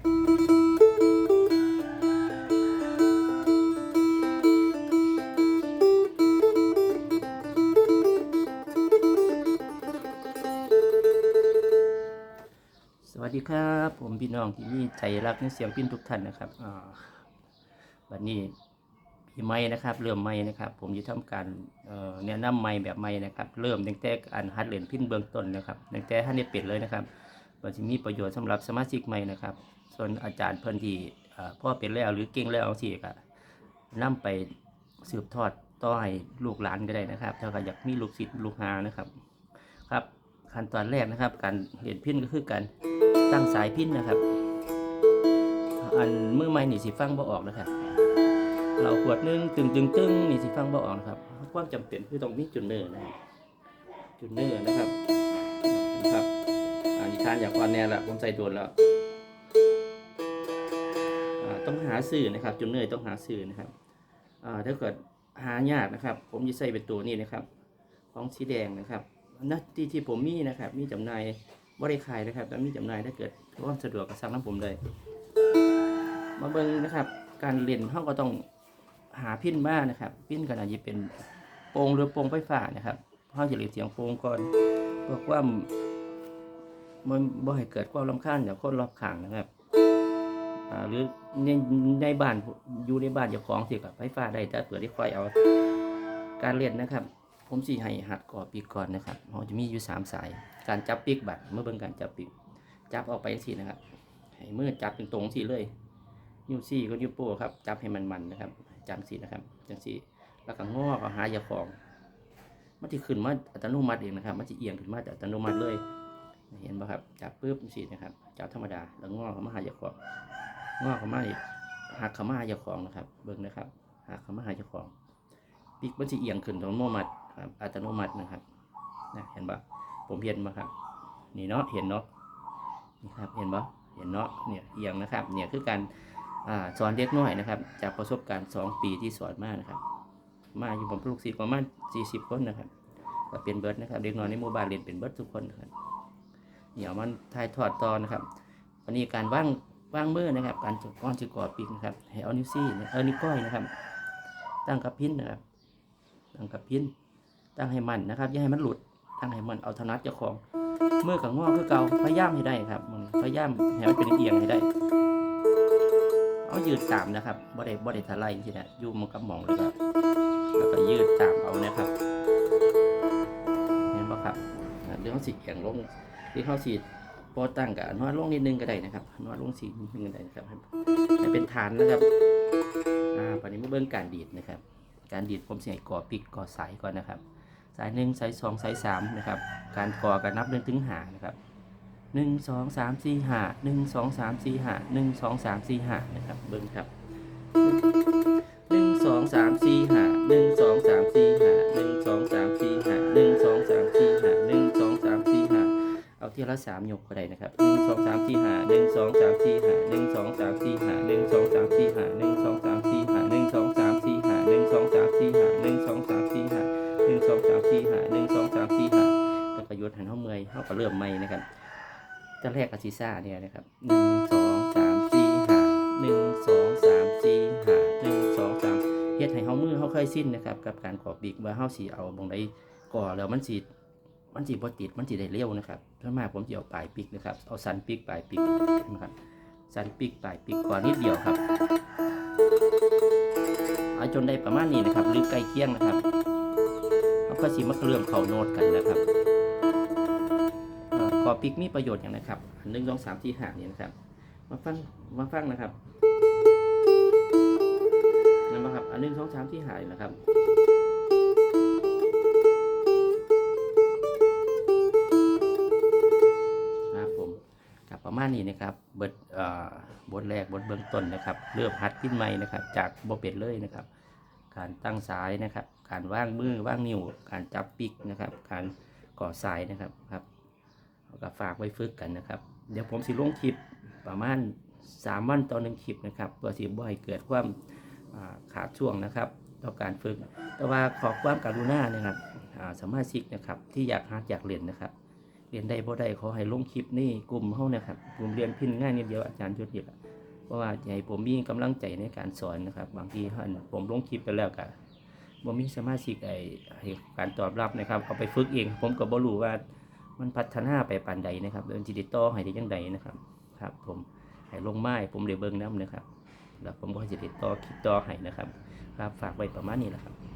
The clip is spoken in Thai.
สวัสดีครับ ผมพี่น้องที่มีใจรักในเสียงพินทุกท่านนะครับวันนี้ปีใหม่นะครับ เริ่มใหม่นะครับ ผมจะทำการเอ่อแนะนำใหม่แบบใหม่นะครับ เริ่มตั้งแต่การหัดเล่นพินเบื้องต้นนะครับตั้งแต่ท่านได้เป็ดเลยนะครับมันจะมีประโยชน์สำหรับสมาชิกใหม่นะครับ ส่วนอาจารย์เพิ่นที่พ่อเป็นแล้วหรือเก่งแล้วสิก็นำไปสืบทอดต่อให้ลูกหลานก็ได้นะครับ ถ้าก็อยากมีลูกศิษย์ลูกหานะครับ ครับขั้นตอนแรกนะครับ การเรียนพินก็คือการตั้งสายพินนะครับ อันมือใหม่นี่สิฟังบ่ออกนะครับ เราขวดนึงตึงตึงตึงนี่สิฟังบ่ออกนะครับความจำเป็นคือต้องมีจุดเนิร์นะจุดเนิร์นะครับนะครับอันนี้ทานอยางก่อนแน่ละผมใส่โดนแล้ว ต้องหาสื่อนะครับจุดเนิร์ต้องหาสื่อนะครับถ้าเกิดหายากนะครับ ผมจะใส่เป็นตัวนี้นะครับ ของสีแดงนะครับน้าที่ที่ผมมีนะครับ มีจำหน่ายบริขายนะครับแต่มีจำหน่ายถ้าเกิดว่าสะดวกก็สั่งน้ำผมเลย มาเบิ่งนะครับ การเล่นเขาก็ต้องหาพินมานะครับ พินก็อาจจะเป็นโปรงหรือโปรงไฟฟ้านะครับเขาจะเรียกเสียงโปรงก่อนเพื่อความมันบ่ให้เกิดความรำคาญจากคนรอบข้างนะครับ หรือในในบ้านอยู่ในบ้านเจ้าของสิกับไฟฟ้าได้แต่เปิดที่ไฟเอาการเล่นนะครับ ผมสิให้หัดก่อปีกก่อนนะครับเราจะมีอยู่สามสาย การจับปีกบัตรเมื่อเบิ่งการจับปีกจับออกไปสินะครับให้มือจับเป็นตรงๆสิเลยนิ้วซี่ก็นิ้วโป้ครับจับให้มันๆนะครับจังสีนะครับจังสีแล้วก็งอก็หายาของมันจะขึ้นมาอัตโนมัติเองนะครับ มันจะเอียงขึ้นมาแต่อัตโนมัติเลย เห็นป่ะครับ จับปุ๊บสินะครับ จับธรรมดา แล้วงอเขามาหายาของ งอเขามาอีกหักขามาหายาของนะครับ เบิ่งนะครับหักขามาหายาของปีกมันจะเอียงขึ้นอัตโนมัติครับอัตโนมัตินะครับนะเห็นปะผมเห็นมาครับ นี่เนาะเห็นเนาะนี่ครับ เห็นปะเห็นเนาะเนี่ยเอียงนะครับ เนี่ยคือการอสอนเด็กน้อยนะครับ จากประสบการณ์ 2 ปีที่สอนมานะครับ มาอยู่ผมลูกศิษย์ประมาณ40 คนนะครับก็เป็นเบิร์ดนะครับเด็กน้อยในหมู่บ้านเรียนเป็นเบิร์ดทุกคนนะครับเดี๋ยวมันถ่ายทอดต่อนะครับวันนี้การว่าง วางมือนะครับ การจดก้อนจิกอปีกนะครับให้เอานิ้วซี่เอานิ้วก้อยนะครับ ตั้งกับพินนะครับตั้งกับพินตั้งให้มันนะครับอย่าให้มันหลุด ตั้งให้มันเอาถนัดเจ้าของมือกับงอคือเก่าพยายามให้ได้ครับมันพยายามให้มันเป็นเอียงให้ได้ เอายืดตามนะครับบ่ได้บ่ได้ทะไลจริงๆนะอยู่มันกับหมองเลยครับแล้วก็ยืดตามเอานะครับเห็นบ่ครับอ่เรื่องสีเอียงลงที่เขาสี พอตั้งกับนวดลงนิดนึงก็ได้นะครับนวดลงสีนิดนึงก็ได้นะครับให้เป็นฐานนะครับอ่าตอนนี้มาเบิ่งการดีดนะครับ การดีดผมเสียก่อปิกก่อสายก่อนนะครับ สายหนึ่งสายสองสายสามนะครับ การก่อกันนับเรื่องถึงหานะครับหนึ่งสองสามสี่ห้าหนึ่งสองสามสี่ห้าหนึ่งสองสามสี่ห้านะครับ เบิ้งครับหนึ่งสองสามสี่ห้า ละสามหยกก็ได้นะครับหนึ่งสองสามสี่หาหนึ่งสองสามสี่หาหนึ่งสองสามสี่หาหนึ่งสองสามสี่หาหนึ่งสองสามสี่หาหนึ่งสองสามสี่หาหนึ่งสองสามสี่หาหนึ่งสองสามสี่หาหนึ่งสองสามสี่หาหนึ่งสองสามสี่หาแล้วก็หยุดหันเข้าเมื่อยเข้าก็เริ่มใหม่นะครับจะแรกกับซีซ่าเนี่ยนะครับหนึ่งสองสามสี่หาหนึ่งสองสามสี่หาหนึ่งสองสามเฮ็ดให้เข้ามือเข้าค่อยสิ้นนะครับ กับการขอบปีกว่าเข้าสีเอาบงใดก่อแล้วมันสี มันสีบติดมันสีได้เร็วนะครับถ้ามากผมจะเอาปลายปีกนะครับ เอาสันปีกปลายปีกนะครับ สันปีกปลายปีกก่อนนิดเดียวครับเอาจนได้ประมาณนี้นะครับหรือใกล้เคียงนะครับเขาก็สิมาเริ่มเข้าโน้ตกันนะครับเอ่อกอปิกมีประโยชน์อย่างนะครับหนึ่งสองสามที่ห้านี่นะครับ มาฟังมาฟังนะครับนะครับอันหนึ่งสองสามที่หายนะครับ นี้นะครับ เบิดบทแรกบทเบื้องต้นนะครับเริ่มหัดขึ้นใหม่นะครับ จากบ่เป็ดเลยนะครับ การตั้งสายนะครับ การว่างมือว่างนิ้ว การจับปิกนะครับ การก่อสายนะครับครับก็ฝากไว้ฝึกกันนะครับ เดี๋ยวผมสิลงคลิปประมาณ 3 วันต่อหนึ่งคลิปนะครับเพื่อสิบ่ให้เกิดความาขาดช่วงนะครับ ต่อการฝึก แต่ว่าขอความการุณานะครับสามารถชิกนะครับ ที่อยากหัดอยากเรียนนะครับ เรียนได้บ่ได้ขอให้ลงคลิปนี่กลุ่มเฮานะครับกลุ่มเรียนพินง่ายนิดเดียวอาจารย์ชุดเดียวเพราะว่าจะให้ผมมีกำลังใจในการสอนนะครับ บางทีหั่นผมลงคลิปไปแล้วก็บ่มีสมาชิกไอ้ให้การตอบรับนะครับเอาไปฝึกเอง ผมก็บ่รู้ว่ามันพัฒนาไปปานใดนะครับเดินจิตต่อให้ได้จังใดนะครับครับผมให้ลงไม้ผมได้เบิ่งนํนะครับ แล้วผมก็จะติดต่อคลิปต่อให้นะครับ ครับฝากไว้ประมาณนี้แหละครับ